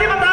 ธิป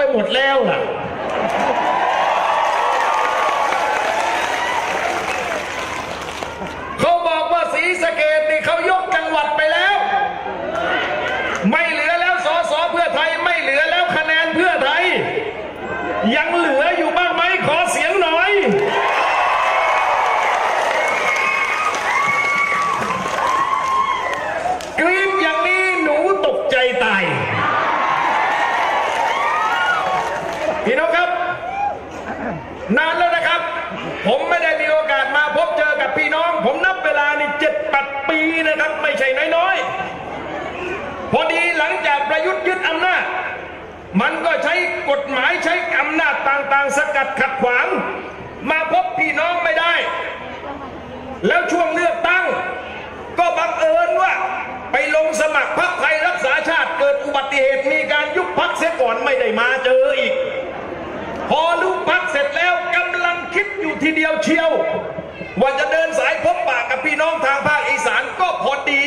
ไปหมดแล้วล่ะ เขาบอกว่าสีสะเกดนี่เขายกจังหวัดไปแล้ว ไม่เหลือแล้วสอสอเพื่อไทยไม่เหลือแล้วคะแนนเพื่อไทย ยังเหลืออยู่บ้างไหมขอเสียงหน่อย กรี๊ดอย่างนี้หนูตกใจตาย พี่น้องครับ นานแล้วนะครับ ผมไม่ได้มีโอกาสมาพบเจอกับพี่น้อง ผมนับเวลานี่เจ็ดแปดปี นะครับไม่ใช่น้อยๆ พอดีหลังจากประยุทธ์ยึดอำนาจ มันก็ใช้กฎหมายใช้อำนาจต่างๆ สกัดขัดขวาง มาพบพี่น้องไม่ได้ แล้วช่วงเลือกตั้ง ก็บังเอิญว่า ไปลงสมัครพรรคไทยรักษาชาติเกิดอุบัติเหตุมีการยุบพักเสียก่อนไม่ได้มาเจออีก พอลุกพักเสร็จแล้วกำลังคิดอยู่ทีเดียวเชียว ว่าจะเดินสายพบปะกับพี่น้องทางภาคอีสานก็พอดี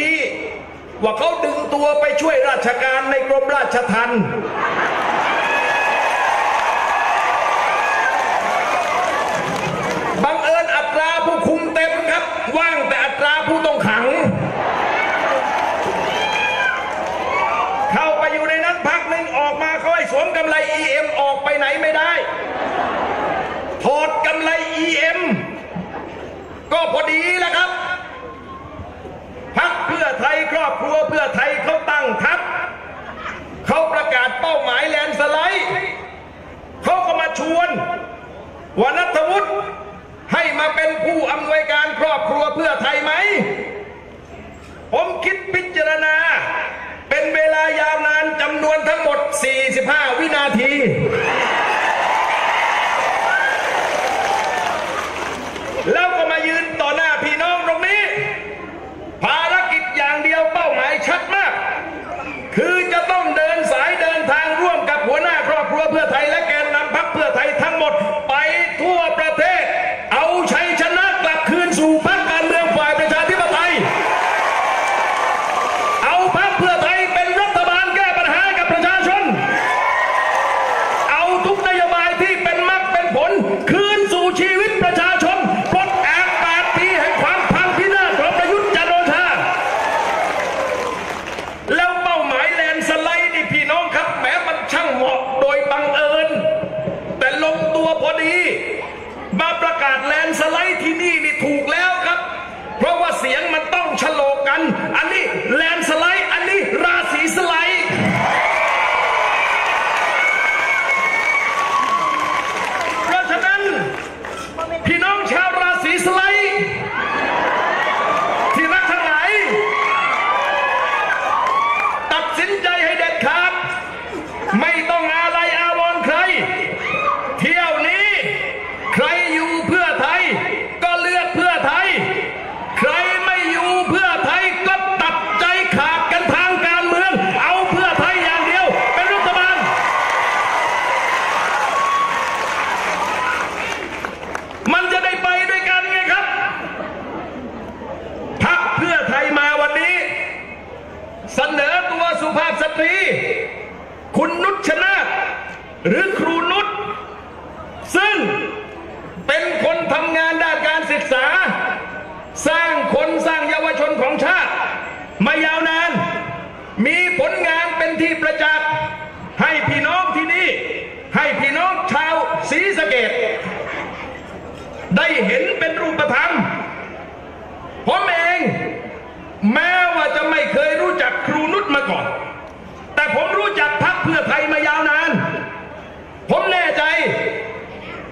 ว่าเขาดึงตัวไปช่วยราชการในกรมราชทัณฑ์บังเอิญอัตราผู้คุมเต็มครับ ว่างแต่อัตราผู้ต้องขัง เข้าไปอยู่ในนั้นพักหนึ่งออกมาเขาให้สวมกำไร EM ออกไปไหนไม่ได้ ถอดกำไร EM ก็พอดีแหละครับพักเพื่อไทยครอบครัวเพื่อไทยเขาตั้งทัพเขาประกาศเป้าหมายแลนสไลด์เขาก็มาชวนวนัทวุฒิให้มาเป็นผู้อำนวยการครอบครัวเพื่อไทยไหม ผมคิดพิจารณา เป็นเวลายาวนานจำนวนทั้งหมด 45 วินาที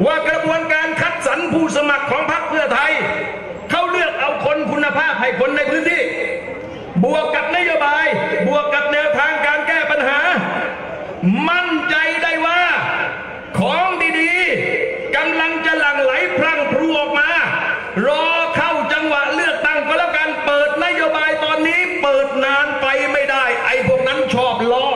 ว่ากระบวนการคัดสรรผู้สมัครของพรรคเพื่อไทยเขาเลือกเอาคนคุณภาพให้คนในพื้นที่ บวกกับนโยบาย บวกกับแนวทางการแก้ปัญหา มันใจได้ว่า ของดีๆกำลังจะหลั่งไหลพรั่งพรูออกมา รอเข้าจังหวะเลือกตั้งก็แล้วกันเปิดนโยบายตอนนี้เปิดนานไปไม่ได้ ไอ้พวกนั้นชอบล้อ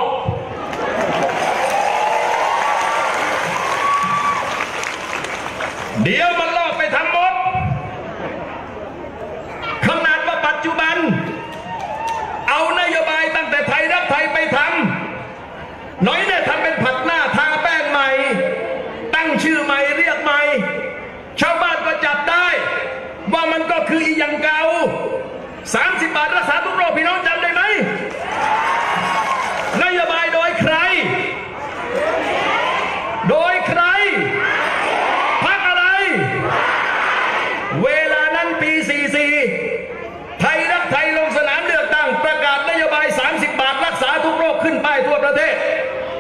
เดี๋ยวมันลอกไปทำหมด ขนาดว่าปัจจุบัน เอานโยบายตั้งแต่ไทยรักไทยไปทำน้อยเนี่ยทำเป็นผัดหน้าทาแป้งใหม่ ตั้งชื่อใหม่เรียกใหม่ ชาวบ้านก็จับได้ ว่ามันก็คืออีหยังเก่า30 บาทรักษาทุกโรคพี่น้องจำได้ไหม นโยบายโดยใคร โดยใคร พักอะไร เวลานั้นปี 44 ไทยรักไทยลงสนามเลือกตั้ง ประกาศนโยบาย 30 บาทรักษาทุ กโรคขึ้นป้ายทั่วประเทศ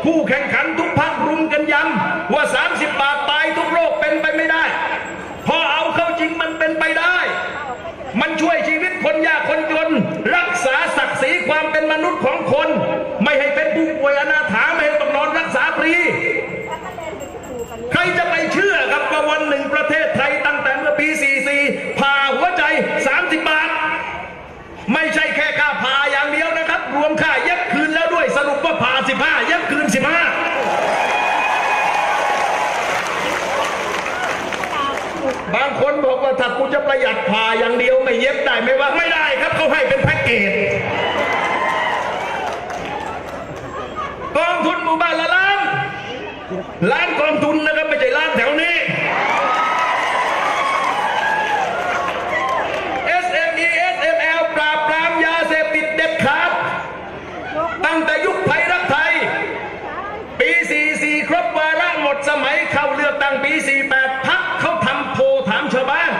ผู้แข่งขันทุกพักรุมกันย้ำว่า 30 บาทตายทุกโรคเป็นไปไม่ได้ พอเอาเข้าจริงมันเป็นไปได้ มันช่วยชีวิตคนยากคนจน รักษาศักดิ์ศรีความเป็นมนุษย์ของคน ไม่ให้เป็นผู้ป่วยอนาถาไม่ให้ต้องนอนรักษาฟรีใครจะไปเชื่อครับว่าวันหนึ่งประเทศไทยตั้งแต่เมื่อปี 44ผ่าหัวใจ 30 บาท ไม่ใช่แค่ค่าผ่าอย่างเดียวนะครับ รวมค่าเย็บคืนแล้วด้วยสรุปว่าผ่า 15 เย็บคืน 15 บางคนบอกว่าถ้ากูจะ ประหยัดผ่าอย่างเดียวไม่เย็บได้ไหมว่าไม่ได้ครับเขาให้เป็นแพ็กเกจกองทุนหมู่บ้านละล้านล้านกองทุนนะครับไม่ใช่ล้านแถวนี้ SME SML ปราบปรามยาเสพติดเด็ดขาด ตั้งแต่ยุคไทยรักไทย ปี 44 ครบวาระหมดสมัยเข้าเลือกตั้งปี 48 พักเขาทำโพลถามชาวบ้าน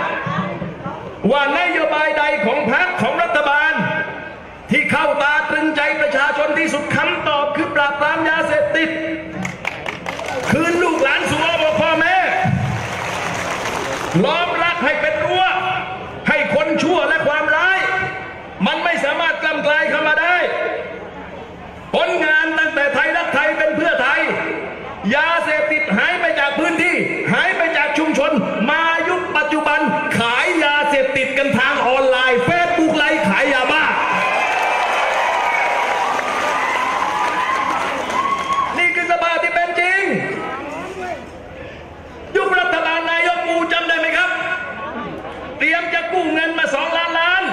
ว่านโยบายใดของพักของรัฐบาล ที่ เข้าตาตรึงใจประชาชนที่สุดคำตอบคือปราบปรามยาเสพติด คืนลูกหลานสู่อ้อพ่อแม่ล้อมรักให้เป็นรั้วให้คนชั่วและความร้าย มันไม่สามารถกล้ำกลายเข้ามาได้ ผลงานตั้งแต่ไทยรักไทยเป็นเพื่อไทย ยาเสพติดหายไปจากพื้นที่ หายไปจากชุมชน มายุคปัจจุบันขายยาเสพติดกันทางออนไลน์เฟซบุ๊กไลฟ์ขายยาบ้า นี่คือสภาพที่เป็นจริง ยุครัฐบาลนายกปูจำได้ไหมครับ เตรียมจะกู้เงินมาสองล้านล้าน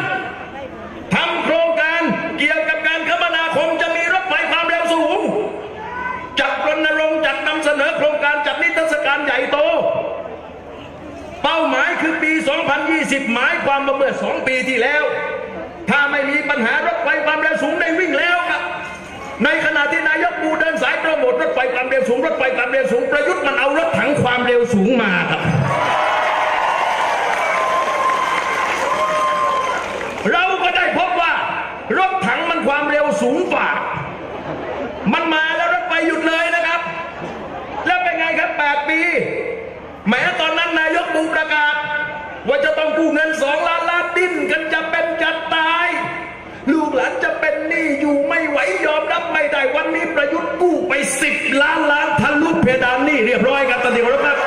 ทำโครงการเกี่ยวกับการคมนาคมจะมีรถไฟความเร็วสูง จัดรณรงค์จัดนำเสนอโครงการจัดนิทรรศ การใหญ่โต เป้าหมายคือปี 2020 หมายความว่าเมื่อสองปีที่แล้ว ถ้าไม่มีปัญหารถไฟความเร็วสูงได้วิ่งแล้วครับในขณะที่นายกปูเดินสายโปรโมทรถไฟความเร็วสูงรถไฟความเร็วสูงประยุทธ์มันเอารถถังความเร็วสูงมาครับ เราก็ได้พบว่ารถถังมันความเร็วสูงกว่า มันมาแล้วรถไฟหยุดเลยนะครับ แล้วเป็นไงครับ 8 ปี แม้ตอนนั้นนายกปูประกาศ ว่าจะต้องกู้เงินสองล้านล้านดิ้นกันจะเป็นจะตาย ลูกหลานจะเป็นหนี้อยู่ไม่ไหวยอมรับไม่ได้วันนี้ประยุทธ์กู้ไปสิบล้านล้านทะลุเพดานหนี้เรียบร้อยครับตอนนี้ครับ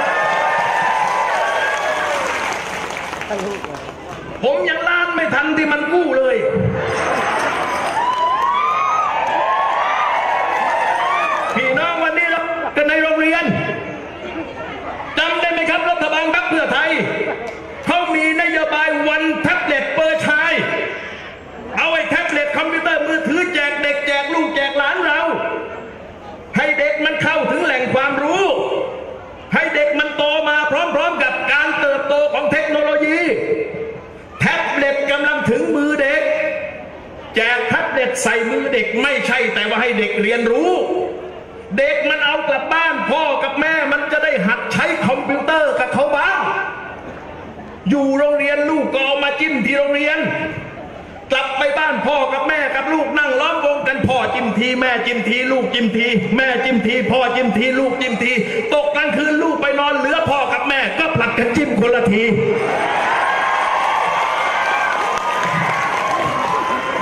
ผมยังล้านไม่ทันที่มันกู้ จิ้มทีลูกจิ้มทีแม่จิ้มทีพ่อจิ้มทีลูกจิ้มทีตกกลางคืนลูกไปนอนเหลือพ่อกับแม่ก็ผลัดกันจิ้มคนละที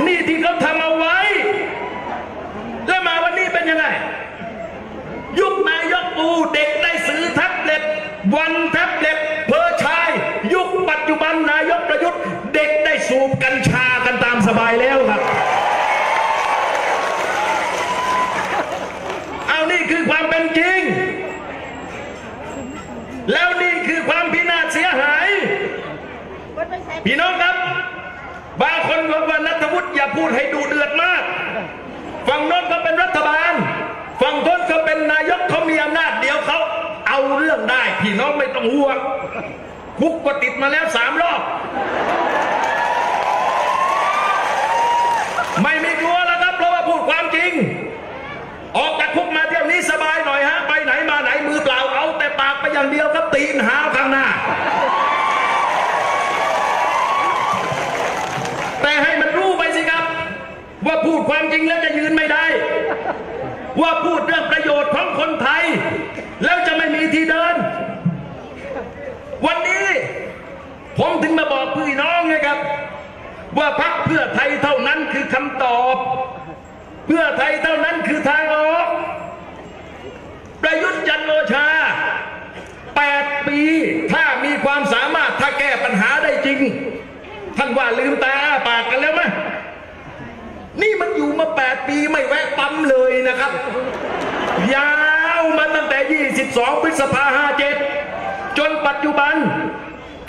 นี่ที่เขาทำเอาไว้ แล้วมาวันนี้เป็นยังไง ยุคนายกปูเด็กได้ซื้อแท็บเล็ตวันแท็บเล็ตเพอชาย ยุคปัจจุบันนายกประยุทธ์ เด็กได้สูบกัญชากันตามสบายแล้วครับ เป็นจริง แล้วนี่คือความพินาศเสียหาย พี่น้องครับ บางคนบอกว่านัทวุฒิอย่าพูดให้ดูเดือดมาก ฝั่งโน้นเขาเป็นรัฐบาล ฝั่งโน้นเขาเป็นนายกเขามีอำนาจเดียวเขาเอาเรื่องได้ พี่น้องไม่ต้องห่วงคุกก็ติดมาแล้วสามรอบ ไม่มีกลัวแล้วครับ เพราะว่าพูดความจริง ออกจากคุก ปากไปอย่างเดียวครับตีนหาวข้างหน้า แต่ให้มันรู้ไปสิครับ ว่าพูดความจริงแล้วจะยืนไม่ได้ ว่าพูดเรื่องประโยชน์ของคนไทย แล้วจะไม่มีที่เดิน วันนี้ผมถึงมาบอกพี่น้องไงครับ ว่าพักเพื่อไทยเท่านั้นคือคำตอบ เพื่อไทยเท่านั้นคือทางออก ประยุทธ์จันโอชา 8 ปี ถ้ามีความสามารถถ้าแก้ปัญหาได้จริง ท่านว่าลืมตาอาปากกันแล้วไหมนี่มันอยู่มา 8 ปีไม่แวะปั๊มเลยนะครับ ยาวมาตั้งแต่ 22 พฤษภา57 จนปัจจุบัน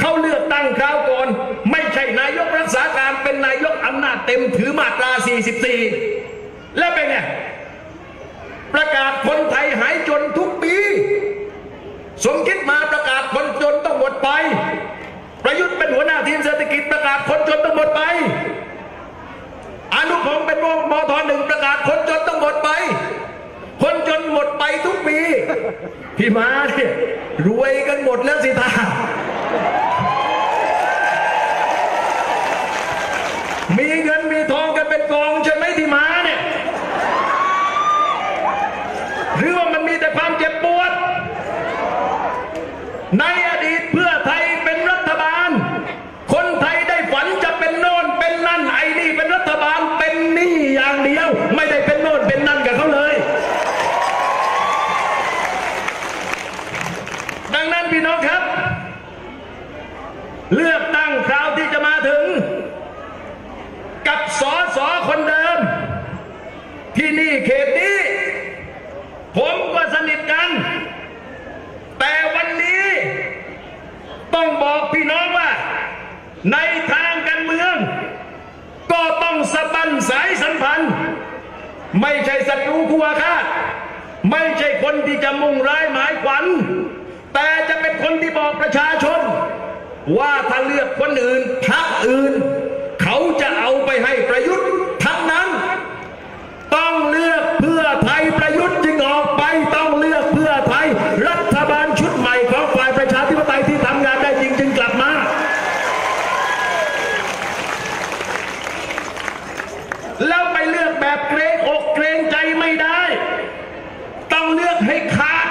เขาเลือกตั้งคราวก่อน ไม่ใช่นายกรักษาการเป็นนายกอำนาจเต็มถือมาตรา 44 แล้วเป็นไง ประกาศคนไทยหายจนทุกปี สมคิดมาประกาศคนจนต้องหมดไป ประยุทธ์เป็นหัวหน้าทีมเศรษฐกิจประกาศคนจนต้องหมดไปอนุพงศ์เป็นมทหนึ่งประกาศคนจนต้องหมดไป คนจนหมดไปทุกปี พี่มาเนี่ยรวยกันหมดแล้วสิท่ามีเงินเป็นกองใช่ไหมที่มาเนี่ย หรือว่ามันมีแต่ความเจ็บปวด ในอดีตเพื่อไทยเป็นรัฐบาล คนไทยได้ฝันจะเป็นโน่นเป็นนั่นไอ้นี่เป็นรัฐบาลเป็นนี่อย่างเดียว ไม่ได้เป็นโน่นเป็นนั่นกับเขาเลย ดังนั้นพี่น้องครับ เลือกตั้งคราวที่จะมาถึง กับสอสอคนเดิม ที่นี่เขตนี้ ผมก็สนิทกัน แต่วันนี้ ต้องบอกพี่น้องว่า ในทางการเมือง ก็ต้องสะบันสายสัมพันธ์ ไม่ใช่ ศัตรูคู่อาฆาตไม่ใช่คนที่จะมุ่งร้ายหมายขวัญ แต่จะเป็นคนที่บอกประชาชน ว่าถ้าเลือกคนอื่นพรรคอื่น เขาจะเอาไปให้ประยุทธ์ทั้งนั้น ต้องเลือกเพื่อไทยประยุทธ์จึงออกไปต้องเลือกเพื่อไทย รัฐบาลชุดใหม่ของฝ่ายประชาธิปไตยที่ทำงานได้จริงจึงกลับมา แล้วไปเลือกแบบเกรงอกเกรงใจไม่ได้ ต้องเลือกให้ขาด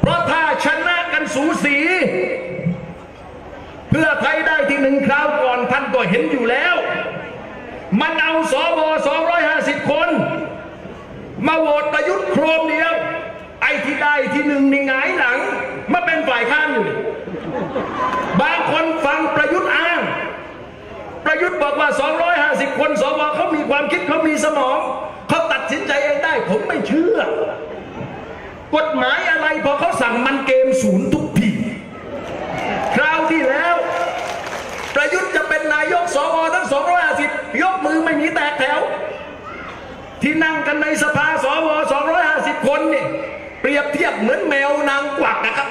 เพราะถ้าชนะกันสูสี เพื่อไทยได้ที่หนึ่งคราวก่อนท่านก็เห็นอยู่แล้ว มันเอาสว250คน มาโหวตประยุทธ์โครมเดียว ไอ้ที่ได้ที่หนึ่งนี่หงายหลังมาเป็นฝ่ายค้านอยู่บางคนฟังประยุทธ์อ้าง ประยุทธ์บอกว่า 250 คนสวเขามีความคิดเขามีสมองเขาตัดสินใจเองได้ผมไม่เชื่อ กฎหมายอะไรพอเขาสั่งมันเกมศูนย์ทุกที คราวที่แล้ว ประยุทธ์จะ เป็นนายกสวทั้ง 250 ยกมือไม่มีแตกแถว ที่นั่งกันในสภาสว 250 คนนี่เปรียบเทียบเหมือนแมวนางกวักนะครับ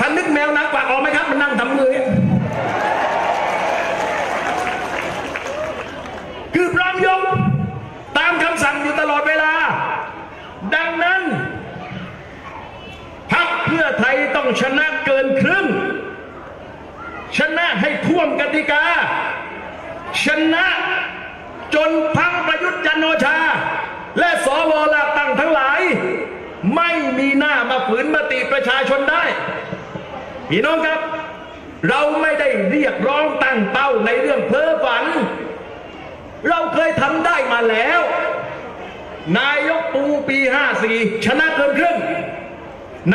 ท่านนึกแมวนางกวักออกไหมครับ มันนั่งทำมือเงี้ยคือพร้อมยกตามคำสั่งอยู่ตลอดเวลา ดังนั้นพรรคเพื่อไทยต้องชนะเกินครึ่ง ชนะให้ท่วมกติกา ชนะจนพังประยุทธ์จันโอชา และสวลาตั้งทั้งหลาย ไม่มีหน้ามาฝืนมติประชาชนได้ พี่น้องครับ เราไม่ได้เรียกร้องตั้งเป้าในเรื่องเพ้อฝัน เราเคยทำได้มาแล้ว นายกปูปี 54 ชนะเกินครึ่ง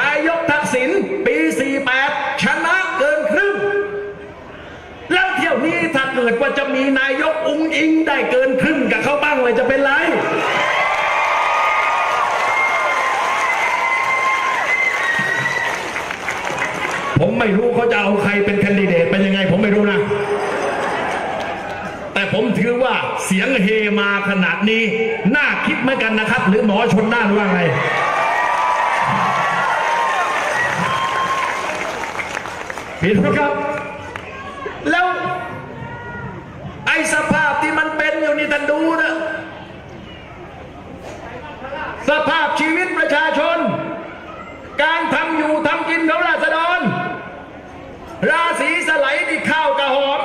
นายกทักษิณปี 48 ชนะเกินครึ่ง แล้วเที่ยว กิดว่าจะมีนายกอุ้งอิงได้เกินครึ่งกับเขาบ้างเลยจะเป็นไรผมไม่รู้เขาจะเอาใครเป็นแคนดิเดตเป็นยังไง ผมไม่รู้นะ แต่ผมถือว่าเสียงเฮมาขนาดนี้ น่าคิดเหมือนกันนะครับ หรือหมอชนน่านว่าไง ผิดครับ แล้ว สภาพที่มันเป็นอยู่นี่ท่านดูนะ สภาพชีวิตประชาชน การทำอยู่ทำกินของราษฎร ราศีสไลด์นี่ข้าวกระหอม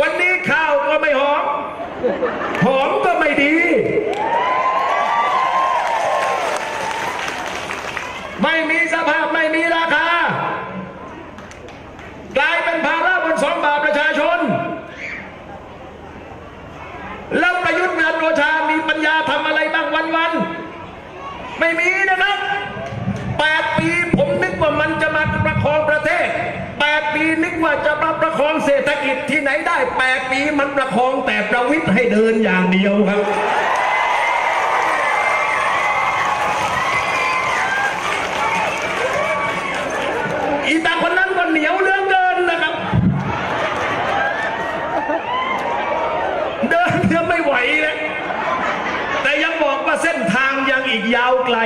วันนี้ข้าวก็ไม่หอม หอมก็ไม่ดี ไม่มีสภาพไม่มีราคากลายเป็นภาระบนสองบาทประชาชน แล้วประยุทธ์จันทร์โอชา มีปัญญาทำอะไรบ้างวันวัน ไม่มีนะครับแปดปีผมนึกว่ามันจะมาประคองประเทศแปดปีนึกว่าจะมาประคองเศรษฐกิจที่ไหนได้แปดปีมันประคองแต่ประวิทย์ให้เดินอย่างเดียวครับ อีตาคนนั้นก็เหนียวเหลือเกินนะครับ เดินจะไม่ไหวเลยแต่ยังบอกว่าเส้นทางยังอีกยาวไกล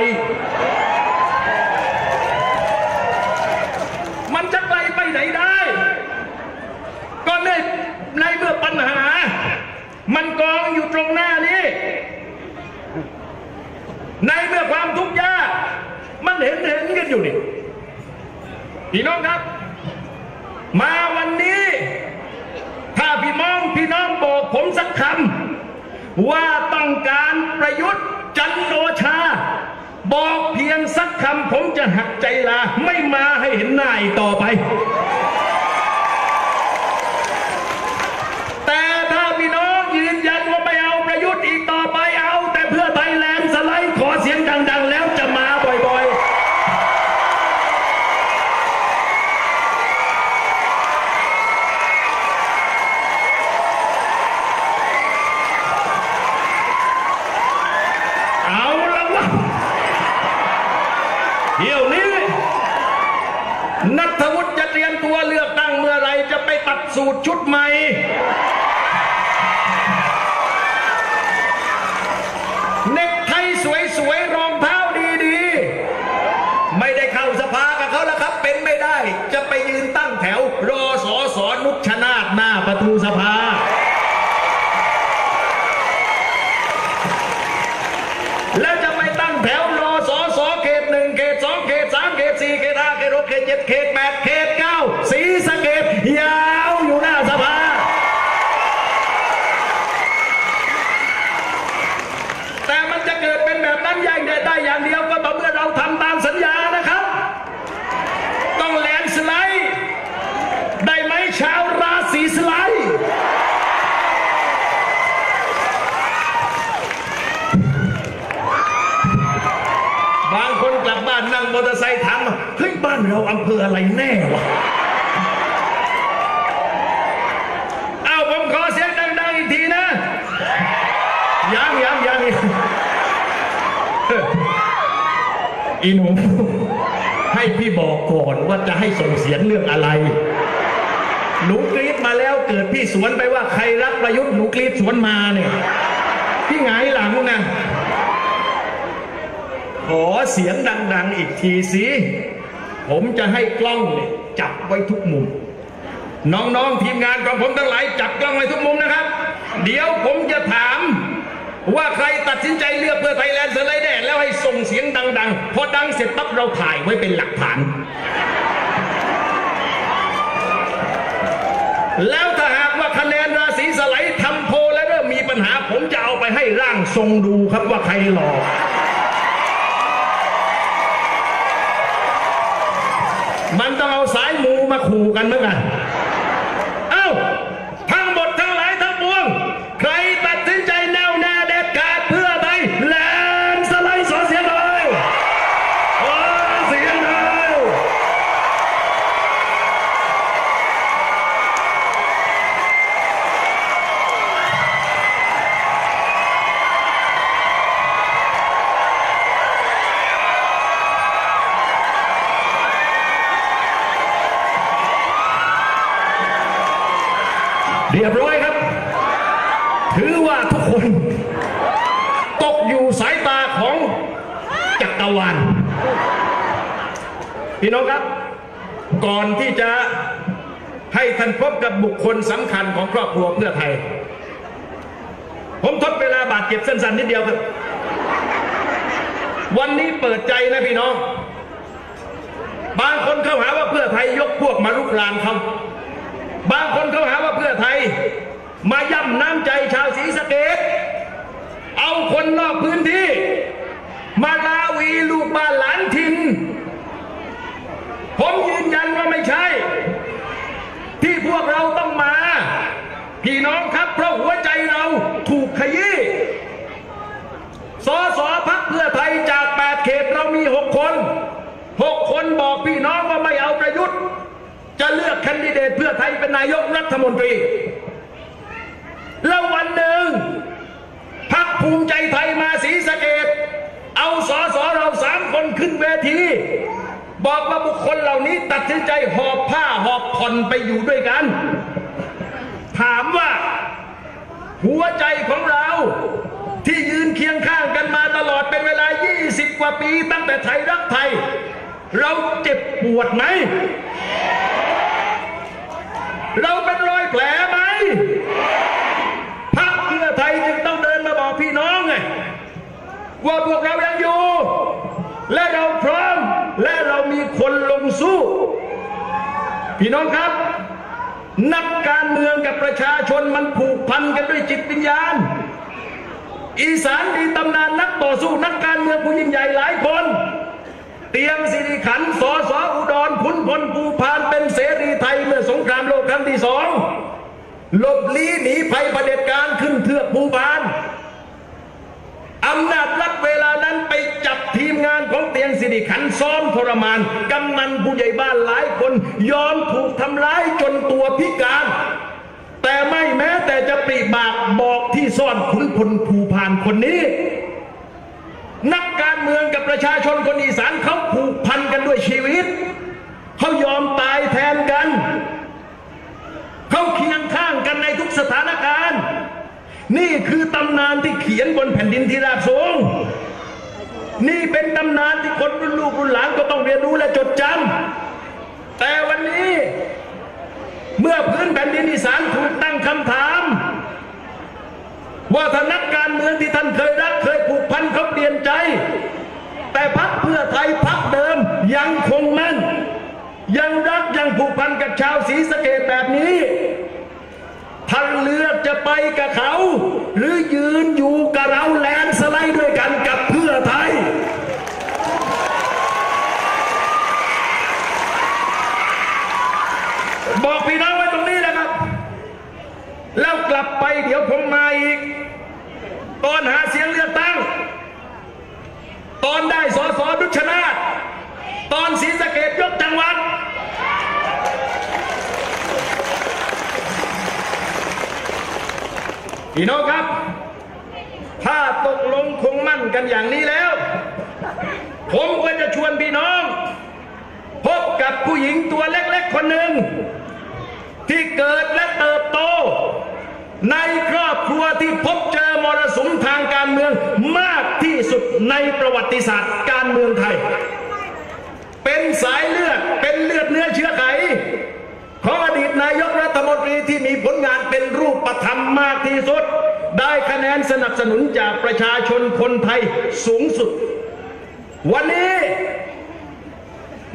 มันจะไกลไปไหนได้ ก็ในในเมื่อปัญหา มันกองอยู่ตรงหน้านี้ื่อความทุกข์ยากมันเห็นเห็นกันอยู่นี่พี่น้องครับ มาวันนี้ ถ้าพี่น้องพี่น้องบอกผมสักคำว่าต้องการประยุทธ์จันทร์โอชา บอกเพียงสักคำผมจะหักใจลาไม่มาให้เห็นหน้าอีกต่อไป แต่ถ้าพี่น้องยืนยันว่าไม่เอาประยุทธ์อีกต่อไปเอา แต่เพื่อไทยแลนด์สไลด์ขอเสียงดัง ๆ แล้วจะมาบ่อย ๆ เอาละวะเดี๋ยวนี้ นัทวุฒิจะเตรียมตัวเลือกตั้งเมื่อไหรจะไปตัด สูตรชุดใหม่ เน็กไทยสวยๆ รองเท้าดีๆ ไม่ได้เข้าสภากับเขาแล้วครับ เป็นไม่ได้ จะไปยืนตั้งแถว รอสอสอนุชนาธหน้าประตูสภา แล้วจะไปตั้งแถวรอสอสอเขตหนึ่งเขตสองเขตสามเขตสี่เขตห้าเขตหกเขตเจ็ดเขตแปดเขตเก้าสีสะเกตยาวอยู่หน้าสภา แต่มันจะเกิดเป็นแบบนั้นอย่างเดียวได้อย่างเดียวก็ต่อเมื่อเราทำตามสัญญานะครับ ต้องแลนด์สไลด์ได้ไหมชาวราศีสไลด์ บาง คนกลับบ้านนั่งมอเตอร์ไซค์ถามว่าเฮ้ยบ้านเราอำเภออะไรแน่วะอ้าวผมขอเสียงดังๆอีกทีนะยังยังยังอีหนูให้พี่บอกก่อนว่าจะให้ส่งเสียงเรื่องอะไร หนูกรีดมาแล้วเกิดพี่สวนไปว่าใครรักประยุทธ์หนูกรีดสวนมาเนี่ย พี่หงายหลังนะ ขอเสียงดัง ๆ อีกทีสิ ผมจะให้กล้องเนี่ยจับไว้ทุกมุม น้องๆทีมงานของผมทั้งหลายจับกล้องไว้ทุกมุมนะครับ เดี๋ยวผมจะถาม ว่าใครตัดสินใจเลือกเพื่อไทยแลนด์สไลด์แดนแล้วให้ส่งเสียงดัง ๆ พอดังเสร็จปั๊บเราถ่ายไว้เป็นหลักฐาน แล้วถ้าหากว่าคะแนนราศีสไลด์ทำโพลแล้วเริ่มมีปัญหาผมจะเอาไปให้ร่างทรงดูครับว่าใครหลอก มันต้องเอาสายมูมาขู่กันเหมือนกัน เรียบร้อยครับ ถือว่าทุกคน ตกอยู่สายตาของจักรวาลพี่น้องครับ ก่อนที่จะให้ท่านพบกับบุคคลสำคัญของครอบครัวเพื่อไทย ผมทดเวลาบาดเจ็บสั้นๆนิดเดียวครับ วันนี้เปิดใจนะพี่น้อง บางคนเข้าหาว่าเพื่อไทยยกพวกมาลุกรานเขา บางคนเขาหาว่าเพื่อไทย มาย่ำน้ำใจชาวศรีสะเกดเอาคนนอกพื้นที่ มาลาวีลูกบ้านหลานถิ่นผมยืนยันว่าไม่ใช่ ที่พวกเราต้องมา พี่น้องครับเพราะหัวใจเราถูกขยี้สอสอพักเพื่อไทยจาก 8 เขตเรามี 6 คน 6 คนบอกพี่น้องว่าไม่เอาประยุทธ์ จะเลือกแคนดิเดตเพื่อไทยเป็นนายกรัฐมนตรี แล้ววันหนึ่งพักภูมิใจไทยมาศรีสะเกดเอาสอสอเราสามคนขึ้นเวที บอกว่าบุคคลเหล่านี้ตัดสินใจหอบผ้าหอบผ่อนไปอยู่ด้วยกัน ถามว่า หัวใจของเรา ที่ยืนเคียงข้างกันมาตลอดเป็นเวลา 20 กว่าปีตั้งแต่ไทยรักไทย เราเจ็บปวดไหม เราเป็นรอยแผลไหมพรรคเพื่อไทยจึงต้องเดินมาบอกพี่น้องไงว่าพวกเรายังอยู่ และเราพร้อม และเรามีคนลงสู้ พี่น้องครับ นักการเมืองกับประชาชนมันผูกพันกันด้วยจิตวิญญาณ อีสานมีตำนานนักต่อสู้นักการเมืองผู้ยิ่งใหญ่หลายคน เตรียมสิริขันธ์สอสออุดรขุนพลภูพานเป็นเสรีไทยเมื่อสงครามโลกครั้งที่สองหลบลี้หนีภัยเด็จการขึ้นเทือกภูพานอำนาจรัฐเวลานั้นไปจับทีมงานของเตียงสิริขันธ์ซ้อมทรมาน กำนันผู้ใหญ่บ้านหลายคนยอมถูกทำร้ายจนตัวพิการ แต่ไม่แม้แต่จะปริบากบอกที่ซ่อนขุนพลภูพานคนนี้ นักการเมืองกับประชาชนคนอีสานเขาผูกพันกันด้วยชีวิต เขายอมตายแทนกัน เขาเคียงข้างกันในทุกสถานการณ์ นี่คือตำนานที่เขียนบนแผ่นดินที่ราบสูง นี่เป็นตำนานที่คนรุ่นลูกรุ่นหลานก็ต้องเรียนรู้และจดจำแต่วันนี้ เมื่อพื้นแผ่นดินอีสานถูกตั้งคำถาม ว่าถ้านักการเมืองที่ท่านเคยรักเคยผูกพันเขาเปลี่ยนใจ แต่พักเพื่อไทยพักเดิมยังคงมั่น ยังรักยังผูกพันกับชาวศรีสะเกดแบบนี้ท่านเลือกจะไปกับเขา หรือยืนอยู่กับเราแลนสไลด์ด้วยกันกับเพื่อไทย บอกพี่น้องไว้ตรงนี้นะครับ แล้วกลับไป เดี๋ยวผมมาอีก ตอนหาเสียงเลือกตั้ง ตอนได้สอสอดุชนาธตอนศรีสะเกดยกจังหวัด พี่น้องครับ ถ้าตกลงคงมั่นกันอย่างนี้แล้ว ผมก็จะชวนพี่น้อง พบกับผู้หญิงตัวเล็กๆคนหนึ่งที่เกิดและเติบโต ในครอบครัวที่พบเจอมรสุมทางการเมืองมากที่สุดในประวัติศาสตร์การเมืองไทย เป็นสายเลือดเป็นเลือดเนื้อเชื้อไขของอดีตนายกรัฐมนตรีที่มีผลงานเป็นรูปธรรมมากที่สุด ได้คะแนนสนับสนุนจากประชาชนคนไทยสูงสุด วันนี้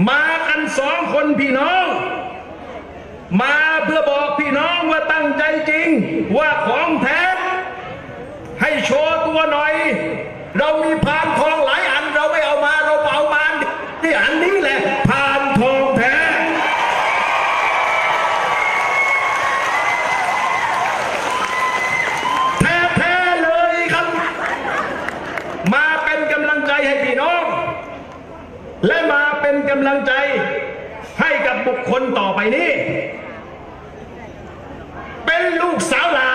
มากันสองคนพี่น้อง มาเพื่อบอกพี่น้องว่าตั้งใจจริง ว่าของแท้ให้โชว์ตัวหน่อย เรามีพานทองหลายอันเราไม่เอามาเราเอามาที่อันนี้แหละพานทองแท้ แท้ๆเลยครับ มาเป็นกำลังใจให้พี่น้อง และมาเป็นกำลังใจให้กับบุคคลต่อไปนี้ เป็นลูกสาวลา